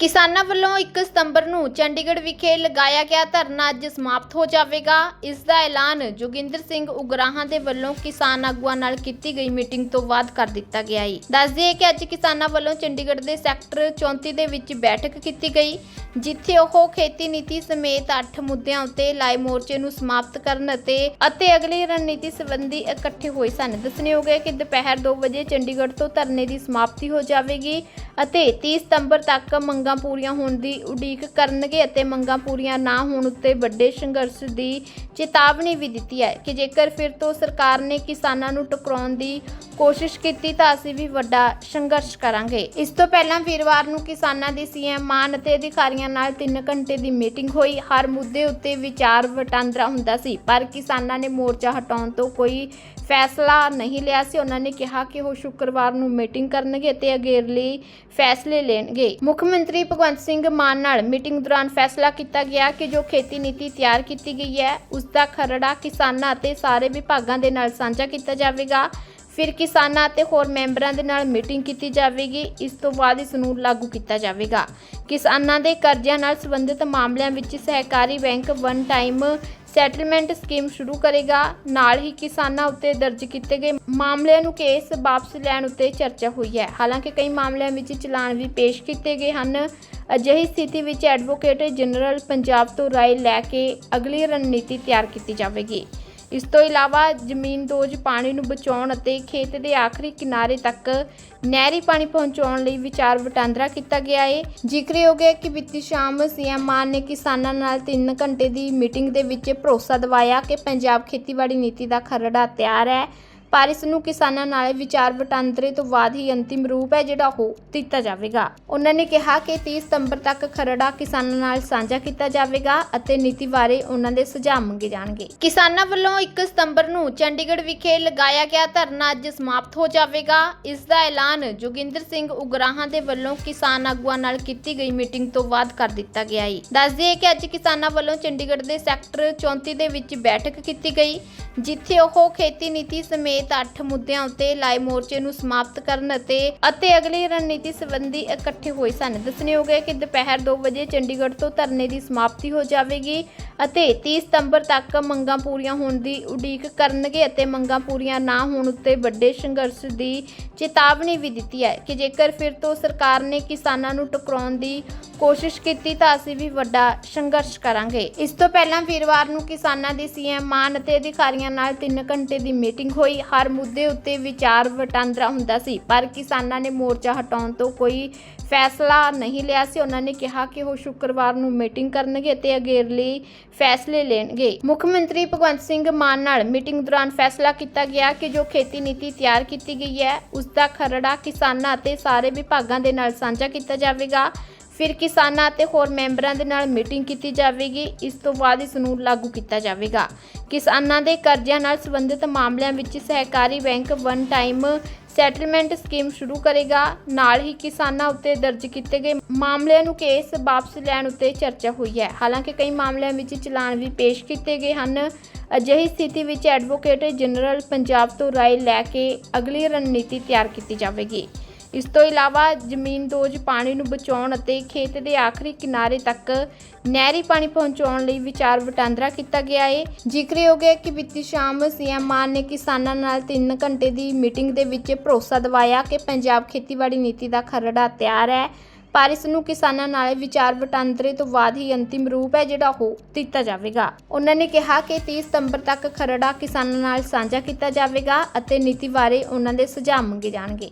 ਕਿਸਾਨਾਂ ਵੱਲੋਂ 1 ਸਤੰਬਰ ਨੂੰ ਚੰਡੀਗੜ੍ਹ ਵਿਖੇ ਲਗਾਇਆ ਗਿਆ ਧਰਨਾ ਅੱਜ ਸਮਾਪਤ ਹੋ ਜਾਵੇਗਾ। ਇਸ ਦਾ ਐਲਾਨ ਜੋਗਿੰਦਰ ਸਿੰਘ ਉਗਰਾਹਾਂ ਦੇ ਵੱਲੋਂ ਕਿਸਾਨ ਆਗੂਆਂ ਨਾਲ ਕੀਤੀ ਗਈ ਮੀਟਿੰਗ ਤੋਂ ਬਾਅਦ ਕਰ ਦਿੱਤਾ ਗਿਆ ਹੈ ਦੱਸਦੇ ਦਈਏ ਕਿ ਅੱਜ ਕਿਸਾਨਾਂ ਵੱਲੋਂ ਚੰਡੀਗੜ੍ਹ ਦੇ ਸੈਕਟਰ 34 ਦੇ ਵਿੱਚ ਬੈਠਕ ਕੀਤੀ ਗਈ, ਜਿੱਥੇ ਉਹ ਖੇਤੀ ਨੀਤੀ ਸਮੇਤ 8 ਮੁੱਦਿਆਂ ਉੱਤੇ ਲਾਏ ਮੋਰਚੇ ਨੂੰ ਸਮਾਪਤ ਕਰਨ ਅਤੇ ਅਤੇ ਅਗਲੀ ਰਣਨੀਤੀ ਸੰਬੰਧੀ ਇਕੱਠੇ ਹੋਏ ਸਨ। ਦੱਸਣਯੋਗ ਹੈ ਕਿ ਦੁਪਹਿਰ 2 ਵਜੇ ਚੰਡੀਗੜ੍ਹ ਤੋਂ ਧਰਨੇ ਦੀ ਸਮਾਪਤੀ ਹੋ ਜਾਵੇਗੀ ਅਤੇ 30 ਸਤੰਬਰ ਤੱਕ ਮੰਗਾਂ ਪੂਰੀਆਂ ਹੋਣ ਦੀ ਉਡੀਕ ਕਰਨਗੇ ਅਤੇ ਮੰਗਾਂ ਪੂਰੀਆਂ ਨਾ ਹੋਣ ਉੱਤੇ ਵੱਡੇ ਸੰਘਰਸ਼ ਦੀ ਚੇਤਾਵਨੀ ਵੀ ਦਿੱਤੀ ਹੈ ਕਿ ਜੇਕਰ ਫਿਰ ਤੋਂ ਸਰਕਾਰ ਨੇ ਕਿਸਾਨਾਂ ਨੂੰ ਟਕਰਾਉਣ ਦੀ ਕੋਸ਼ਿਸ਼ ਕੀਤੀ ਤਾਂ ਅਸੀਂ ਵੀ ਵੱਡਾ ਸੰਘਰਸ਼ ਕਰਾਂਗੇ। ਇਸ ਤੋਂ ਪਹਿਲਾਂ ਵੀਰਵਾਰ ਨੂੰ ਕਿਸਾਨਾਂ ਦੀ ਸੀਐਮ, ਮਾਨ ਅਤੇ ਅਧਿਕਾਰੀਆਂ ਨਾਲ 3 ਘੰਟੇ ਦੀ ਮੀਟਿੰਗ ਹੋਈ। ਹਰ ਮੁੱਦੇ ਉੱਤੇ ਵਿਚਾਰ ਵਟਾਂਦਰਾ ਹੁੰਦਾ ਸੀ, ਪਰ ਕਿਸਾਨਾਂ ਨੇ ਮੋਰਚਾ ਹਟਾਉਣ ਤੋਂ ਕੋਈ ਫੈਸਲਾ ਨਹੀਂ ਲਿਆ ਸੀ। ਉਹਨਾਂ ਨੇ ਕਿਹਾ ਕਿ ਉਹ ਸ਼ੁੱਕਰਵਾਰ ਨੂੰ ਮੀਟਿੰਗ ਕਰਨਗੇ ਅਤੇ ਅਗੇਰਲੀ ਫੈਸਲੇ ਲੈਣਗੇ। ਮੁੱਖ ਮੰਤਰੀ ਭਗਵੰਤ ਸਿੰਘ ਮਾਨ ਨਾਲ ਮੀਟਿੰਗ ਦੌਰਾਨ ਫੈਸਲਾ ਕੀਤਾ ਗਿਆ ਕਿ ਜੋ ਖੇਤੀ ਨੀਤੀ ਤਿਆਰ ਕੀਤੀ ਗਈ ਹੈ ਉਸ ਦਾ ਖਰੜਾ ਕਿਸਾਨਾਂ ਅਤੇ ਸਾਰੇ ਵਿਭਾਗਾਂ ਦੇ ਨਾਲ ਸਾਂਝਾ ਕੀਤਾ ਜਾਵੇਗਾ। ਫਿਰ ਕਿਸਾਨਾਂ ਅਤੇ ਹੋਰ ਮੈਂਬਰਾਂ ਦੇ ਨਾਲ ਮੀਟਿੰਗ ਕੀਤੀ ਜਾਵੇਗੀ। ਇਸ ਤੋਂ ਬਾਅਦ ਇਸ ਨੂੰ ਲਾਗੂ ਕੀਤਾ ਜਾਵੇਗਾ। ਕਿਸਾਨਾਂ ਦੇ ਕਰਜ਼ਿਆਂ ਨਾਲ ਸੰਬੰਧਿਤ ਮਾਮਲਿਆਂ ਵਿੱਚ ਸਹਿਕਾਰੀ bank one time settlement scheme ਸ਼ੁਰੂ ਕਰੇਗਾ। ਨਾਲ ਹੀ ਕਿਸਾਨਾਂ ਉੱਤੇ ਦਰਜ ਕੀਤੇ ਗਏ ਮਾਮਲਿਆਂ ਨੂੰ ਕੇਸ ਵਾਪਸ ਲੈਣ ਉੱਤੇ ਚਰਚਾ ਹੋਈ ਹੈ। ਹਾਲਾਂਕਿ ਕਈ ਮਾਮਲਿਆਂ ਵਿੱਚ ਚਲਾਨ ਵੀ ਪੇਸ਼ ਕੀਤੇ ਗਏ ਹਨ। ਅਜਿਹੀ ਸਥਿਤੀ ਵਿੱਚ ਐਡਵੋਕੇਟ ਜਨਰਲ ਪੰਜਾਬ ਤੋਂ ਰਾਏ ਲੈ ਕੇ ਅਗਲੀ ਰਣਨੀਤੀ ਤਿਆਰ ਕੀਤੀ ਜਾਵੇਗੀ। ਇਸ ਤੋਂ ਇਲਾਵਾ ਜ਼ਮੀਨ ਦੋਜ ਪਾਣੀ ਨੂੰ ਬਚਾਉਣ ਅਤੇ ਖੇਤ ਦੇ ਆਖਰੀ ਕਿਨਾਰੇ ਤੱਕ ਨਹਿਰੀ ਪਾਣੀ ਪਹੁੰਚਾਉਣ ਲਈ ਵਿਚਾਰ ਵਟਾਂਦਰਾ ਕੀਤਾ ਗਿਆ ਹੈ ਜ਼ਿਕਰਯੋਗ ਹੈ ਕਿ ਬੀਤੀ ਸ਼ਾਮ ਸੀਐਮ ਮਾਨ ਨੇ ਕਿਸਾਨਾਂ ਨਾਲ 3 ਘੰਟੇ ਦੀ ਮੀਟਿੰਗ ਦੇ ਵਿੱਚ ਭਰੋਸਾ ਦਿਵਾਇਆ ਕਿ ਪੰਜਾਬ ਖੇਤੀਬਾੜੀ ਨੀਤੀ ਦਾ ਖਰੜਾ ਤਿਆਰ ਹੈ। ਪਰ ਇਸ ਨੂੰ ਕਿਸਾਨਾਂ ਨਾਲ ਵਿਚਾਰ ਵਟਾਂਦਰੇ ਤੋਂ ਬਾਅਦ ਹੀ ਅੰਤਿਮ ਰੂਪ ਹੈ ਜਿਹੜਾ ਉਹ ਦਿੱਤਾ ਜਾਵੇਗਾ। ਉਹਨਾਂ ਨੇ ਕਿਹਾ ਕਿ 30 ਸਤੰਬਰ ਤੱਕ ਖਰੜਾ ਕਿਸਾਨਾਂ ਨਾਲ ਸਾਂਝਾ ਕੀਤਾ ਜਾਵੇਗਾ ਅਤੇ ਨੀਤੀ ਬਾਰੇ ਉਹਨਾਂ ਦੇ ਸੁਝਾਅ ਮੰਗੇ ਜਾਣਗੇ। ਕਿਸਾਨਾਂ ਵੱਲੋਂ 1 ਸਤੰਬਰ ਨੂੰ ਚੰਡੀਗੜ੍ਹ ਵਿਖੇ ਲਗਾਇਆ ਗਿਆ ਧਰਨਾ ਅੱਜ ਸਮਾਪਤ ਹੋ ਜਾਵੇਗਾ। ਇਸ ਦਾ ਐਲਾਨ ਜੋਗਿੰਦਰ ਸਿੰਘ ਉਗਰਾਹਾਂ ਦੇ ਵੱਲੋਂ ਕਿਸਾਨ ਆਗੂਆਂ ਨਾਲ ਕੀਤੀ ਗਈ ਮੀਟਿੰਗ ਤੋਂ ਬਾਅਦ ਕਰ ਦਿੱਤਾ ਗਿਆ ਹੈ। ਦੱਸ ਦਈਏ ਕਿ ਅੱਜ ਕਿਸਾਨਾਂ ਵੱਲੋਂ ਚੰਡੀਗੜ੍ਹ ਦੇ ਸੈਕਟਰ 34 ਦੇ ਵਿੱਚ ਬੈਠਕ ਕੀਤੀ ਗਈ। ਜਿੱਥੇ ਉਹ ਖੇਤੀ ਨੀਤੀ ਸਮੇਤ 8 ਮੁੱਦਿਆਂ ਉੱਤੇ ਲਾਏ ਮੋਰਚੇ ਨੂੰ ਸਮਾਪਤ ਕਰਨ ਅਤੇ ਅਤੇ ਅਗਲੀ ਰਣਨੀਤੀ ਸੰਬੰਧੀ ਇਕੱਠੇ ਹੋਏ ਸਨ। ਦੱਸਣਯੋਗ ਹੈ ਕਿ ਦੁਪਹਿਰ 2 ਵਜੇ ਚੰਡੀਗੜ੍ਹ ਤੋਂ ਧਰਨੇ ਦੀ ਸਮਾਪਤੀ ਹੋ ਜਾਵੇਗੀ ਅਤੇ 30 ਸਤੰਬਰ ਤੱਕ ਮੰਗਾਂ ਪੂਰੀਆਂ ਹੋਣ ਦੀ ਉਡੀਕ ਕਰਨਗੇ ਅਤੇ ਮੰਗਾਂ ਪੂਰੀਆਂ ਨਾ ਹੋਣ ਉੱਤੇ ਵੱਡੇ ਸੰਘਰਸ਼ ਦੀ ਚੇਤਾਵਨੀ ਵੀ ਦਿੱਤੀ ਹੈ ਕਿ ਜੇਕਰ ਫਿਰ ਤੋਂ ਸਰਕਾਰ ਨੇ ਕਿਸਾਨਾਂ ਨੂੰ ਟਕਰਾਉਣ ਦੀ ਕੋਸ਼ਿਸ਼ ਕੀਤੀ ਤਾਂ ਅਸੀਂ ਵੀ ਵੱਡਾ ਸੰਘਰਸ਼ ਕਰਾਂਗੇ। ਇਸ ਤੋਂ ਪਹਿਲਾਂ ਵੀਰਵਾਰ ਨੂੰ ਕਿਸਾਨਾਂ ਦੀ ਸੀਐਮ ਮਾਨ ਅਤੇ ਅਧਿਕਾਰੀਆਂ ਨਾਲ 3 ਘੰਟੇ ਦੀ ਮੀਟਿੰਗ ਹੋਈ। ਹਰ ਮੁੱਦੇ ਉੱਤੇ ਵਿਚਾਰ ਵਟਾਂਦਰਾ ਹੁੰਦਾ ਸੀ, ਪਰ ਕਿਸਾਨਾਂ ਨੇ ਮੋਰਚਾ ਹਟਾਉਣ ਤੋਂ ਕੋਈ ਫੈਸਲਾ ਨਹੀਂ ਲਿਆ ਸੀ। ਉਹਨਾਂ ਨੇ ਕਿਹਾ ਕਿ ਉਹ ਸ਼ੁੱਕਰਵਾਰ ਨੂੰ ਮੀਟਿੰਗ ਕਰਨਗੇ ਅਤੇ ਅਗੇਰਲੀ ਫੈਸਲੇ ਲੈਣਗੇ। ਮੁੱਖ ਮੰਤਰੀ ਭਗਵੰਤ ਸਿੰਘ ਮਾਨ ਨਾਲ ਮੀਟਿੰਗ ਦੌਰਾਨ ਫੈਸਲਾ ਕੀਤਾ ਗਿਆ ਕਿ ਜੋ ਖੇਤੀ ਨੀਤੀ ਤਿਆਰ ਕੀਤੀ ਗਈ ਹੈ ਉਸ ਦਾ ਖਰੜਾ ਕਿਸਾਨਾਂ ਅਤੇ ਸਾਰੇ ਵਿਭਾਗਾਂ ਦੇ ਨਾਲ ਸਾਂਝਾ ਕੀਤਾ ਜਾਵੇਗਾ। ਫਿਰ ਕਿਸਾਨਾਂ ਅਤੇ ਹੋਰ ਮੈਂਬਰਾਂ ਦੇ ਨਾਲ ਮੀਟਿੰਗ ਕੀਤੀ ਜਾਵੇਗੀ। ਇਸ ਤੋਂ ਬਾਅਦ ਇਸ ਨੂੰ ਲਾਗੂ ਕੀਤਾ ਜਾਵੇਗਾ। ਕਿਸਾਨਾਂ ਦੇ ਕਰਜ਼ਿਆਂ ਨਾਲ ਸੰਬੰਧਿਤ ਮਾਮਲਿਆਂ ਵਿੱਚ ਸਹਿਕਾਰੀ bank one time settlement scheme ਸ਼ੁਰੂ ਕਰੇਗਾ। ਨਾਲ ਹੀ ਕਿਸਾਨਾਂ ਉੱਤੇ ਦਰਜ ਕੀਤੇ ਗਏ ਮਾਮਲਿਆਂ ਨੂੰ ਕੇਸ ਵਾਪਸ ਲੈਣ ਉੱਤੇ ਚਰਚਾ ਹੋਈ ਹੈ। ਹਾਲਾਂਕਿ ਕਈ ਮਾਮਲਿਆਂ ਵਿੱਚ ਚਲਾਨ ਵੀ ਪੇਸ਼ ਕੀਤੇ ਗਏ ਹਨ। ਅਜਿਹੀ ਸਥਿਤੀ ਵਿੱਚ ਐਡਵੋਕੇਟ ਜਨਰਲ ਪੰਜਾਬ ਤੋਂ ਰਾਏ ਲੈ ਕੇ ਅਗਲੀ ਰਣਨੀਤੀ ਤਿਆਰ ਕੀਤੀ ਜਾਵੇਗੀ। ਇਸ ਤੋਂ ਇਲਾਵਾ ਜ਼ਮੀਨ ਦੋਜ ਪਾਣੀ ਨੂੰ ਬਚਾਉਣ ਅਤੇ ਖੇਤ ਦੇ ਆਖਰੀ ਕਿਨਾਰੇ ਤੱਕ ਨਹਿਰੀ ਪਾਣੀ ਪਹੁੰਚਾਉਣ ਲਈ ਵਿਚਾਰ ਵਟਾਂਦਰਾ ਕੀਤਾ ਗਿਆ ਹੈ ਜ਼ਿਕਰਯੋਗ ਹੈ ਕਿ ਬੀਤੀ ਸ਼ਾਮ ਸੀਐਮ ਮਾਨ ਨੇ ਕਿਸਾਨਾਂ ਨਾਲ 3 ਘੰਟੇ ਦੀ ਮੀਟਿੰਗ ਦੇ ਵਿੱਚ ਭਰੋਸਾ ਦਿਵਾਇਆ ਕਿ ਪੰਜਾਬ ਖੇਤੀਬਾੜੀ ਨੀਤੀ ਦਾ ਖਰੜਾ ਤਿਆਰ ਹੈ, ਪਰ ਇਸ ਨੂੰ ਕਿਸਾਨਾਂ ਨਾਲ ਵਿਚਾਰ ਵਟਾਂਦਰੇ ਤੋਂ ਬਾਅਦ ਹੀ ਅੰਤਿਮ ਰੂਪ ਹੈ ਜਿਹੜਾ ਉਹ ਦਿੱਤਾ ਜਾਵੇਗਾ। ਉਹਨਾਂ ਨੇ ਕਿਹਾ ਕਿ 30 ਸਤੰਬਰ ਤੱਕ ਖਰੜਾ ਕਿਸਾਨਾਂ ਨਾਲ ਸਾਂਝਾ ਕੀਤਾ ਜਾਵੇਗਾ ਅਤੇ ਨੀਤੀ ਬਾਰੇ ਉਹਨਾਂ ਦੇ ਸੁਝਾਅ ਮੰਗੇ ਜਾਣਗੇ।